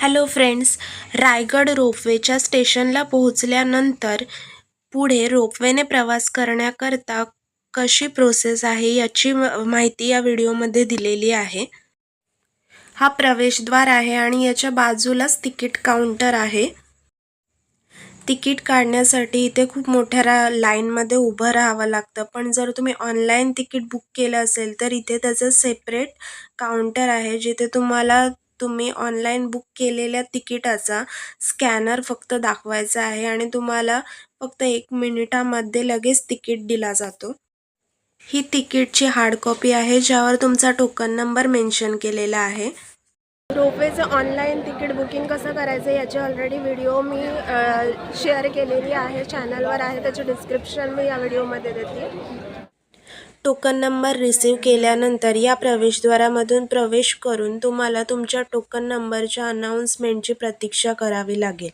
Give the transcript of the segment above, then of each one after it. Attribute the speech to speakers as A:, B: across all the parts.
A: Hello friends Raigad रोपवेच्या स्टेशनला पोहोचल्यानंतर पुढे रोपवेने प्रवास करण्याकरता कशी प्रोसेस आहे याची म- माहिती या व्हिडिओमध्ये दिलेली आहे. हा प्रवेशद्वार आहे आणि याच्या बाजूलाच तिकीट काउंटर आहे. तिकीट काढण्यासाठी इथे खूप मोठ्या रा लाईनमध्ये उभं राहावं लागतं. पण जर तुम्ही ऑनलाईन तिकीट बुक केलं असेल तर इथे त्याचं सेपरेट काउंटर आहे जिथे तुम्हाला तुम्ही ऑनलाईन बुक केलेल्या तिकिटाचा स्कॅनर फक्त दाखवायचा आहे आणि तुम्हाला फक्त एक मिनिटामध्ये लगेच तिकीट दिला जातो. ही तिकीटची हार्ड कॉपी आहे ज्यावर तुमचा टोकन नंबर मेन्शन केलेला आहे. रोपवेचं ऑनलाईन तिकीट बुकिंग कसं करायचं याचे ऑलरेडी व्हिडिओ मी शेअर केलेली आहे. चॅनलवर आहे त्याचे डिस्क्रिप्शन मी या व्हिडिओमध्ये देते. टोकन नंबर रिसीव केल्यानंतर या प्रवेशद्वारामधून प्रवेश करून तुम्हाला तुमच्या टोकन नंबरच्या अनाऊन्समेंटची प्रतीक्षा करावी लागेल.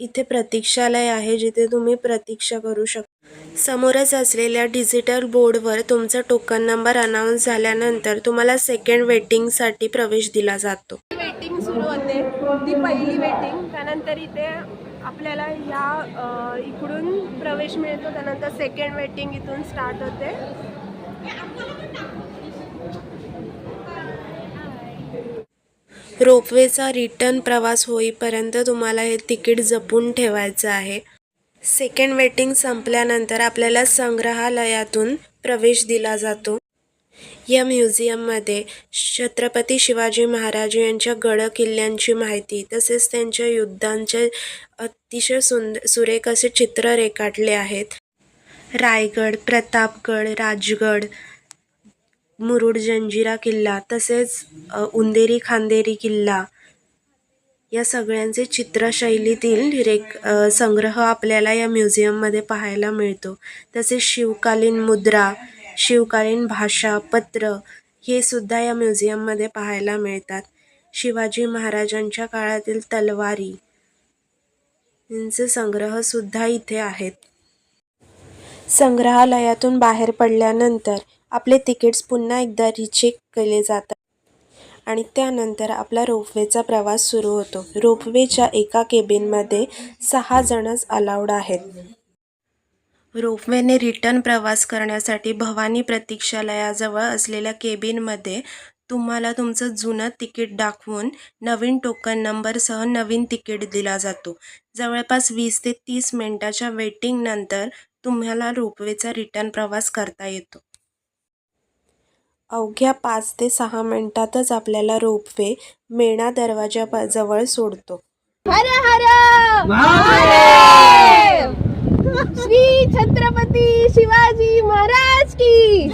A: इथे प्रतीक्षालय आहे जिथे तुम्ही प्रतीक्षा करू शकता समोरच असलेल्या डिजिटल बोर्डवर तुमचा टोकन नंबर अनाऊन्स झाल्यानंतर तुम्हाला सेकंड वेटिंगसाठी प्रवेश दिला जातो. वेटिंग सुरू होते. ती पहिली वेटिंग त्यानंतर इथे आपल्याला या इकडून प्रवेश मिळतो. त्यानंतर सेकंड वेटिंग इथून स्टार्ट होते. रोपवेचा रिटर्न प्रवास होईपर्यंत तुम्हाला हे तिकीट जपून ठेवायचं आहे. सेकंड वेटिंग संपल्यानंतर आपल्याला संग्रहालयातून प्रवेश दिला जातो. या म्युझियममध्ये छत्रपती शिवाजी महाराज यांच्या गड किल्ल्यांची माहिती तसेच त्यांच्या युद्धांचे अतिशय सुंद सुरेख असे चित्र रेखाटले आहेत. रायगड प्रतापगड राजगड मुरुड जंजिरा किल्ला तसेच उंदेरी खांदेरी किल्ला या सगळ्यांचे चित्रशैलीतील रेख संग्रह आपल्याला या म्युझियममध्ये पाहायला मिळतो. तसेच शिवकालीन मुद्रा शिवकालीन भाषा पत्र हे सुद्धा या म्युझियममध्ये पाहायला मिळतात. शिवाजी महाराजांच्या काळातील तलवारी यांचे संग्रहसुद्धा इथे आहेत. संग्रहालयातून बाहेर पडल्यानंतर आपले तिकीट्स पुन्हा एकदा रिचेक केले जातात आणि त्यानंतर आपला रोपवेचा प्रवास सुरू होतो. रोपवेच्या एका केबिनमध्ये सहा जणच अलाउड आहेत. रोपवेने रिटर्न प्रवास करण्यासाठी भवानी प्रतीक्षालयाजवळ असलेल्या केबिनमध्ये तुम्हाला तुमचं जुनं तिकीट दाखवून नवीन टोकन नंबरसह नवीन तिकीट दिला जातो. जवळपास वीस ते तीस मिनिटाच्या वेटिंग नंतर तुम्हाला रोपवेचा रिटर्न प्रवास करता येतो. अवघ्या पाच ते सहा मिनिटातच आपल्याला रोपवे मेणा दरवाजा जवळ सोडतो
B: हर! हर! श्री छत्रपती शिवाजी महाराज की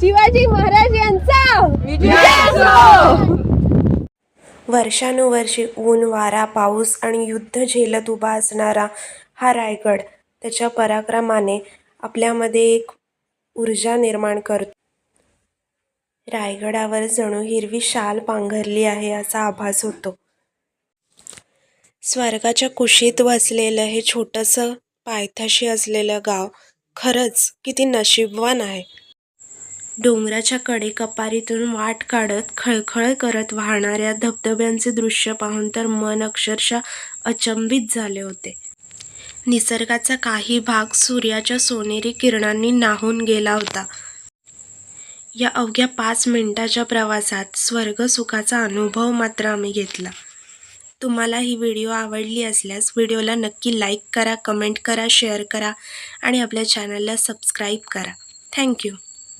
B: शिवाजी महाराज यांचा वर्षानुवर्षी
A: वर्षानुवर्षे ऊन वारा पाऊस आणि युद्ध झेलत उभा असणारा हा रायगड त्याच्या पराक्रमाने आपल्यामध्ये एक ऊर्जा निर्माण करतो. रायगडावर जणू हिरवी शाल पांघरली आहे असा आभास होतो. स्वर्गाच्या कुशीत वसलेलं हे छोटंसं पायथ्याशी असलेलं गाव खरंच किती नशीबवान आहे. डोंगराच्या कडे कपारीतून वाट काढत खळखळ करत वाहणाऱ्या धबधब्यांचे दृश्य पाहून तर मन अक्षरशः अचंबित झाले होते. निसर्गाचा काही भाग सूर्याच्या सोनेरी किरणांनी नाहून गेला होता. या अवघ्या पाच मिनिटाच्या प्रवासात स्वर्गसुखाचा अनुभव मात्र आम्ही घेतला. तुम्हाला ही व्हिडिओ आवडली असल्यास व्हिडिओला नक्की लाईक करा कमेंट करा शेअर करा आणि आपल्या चॅनलला सबस्क्राईब करा. थँक्यू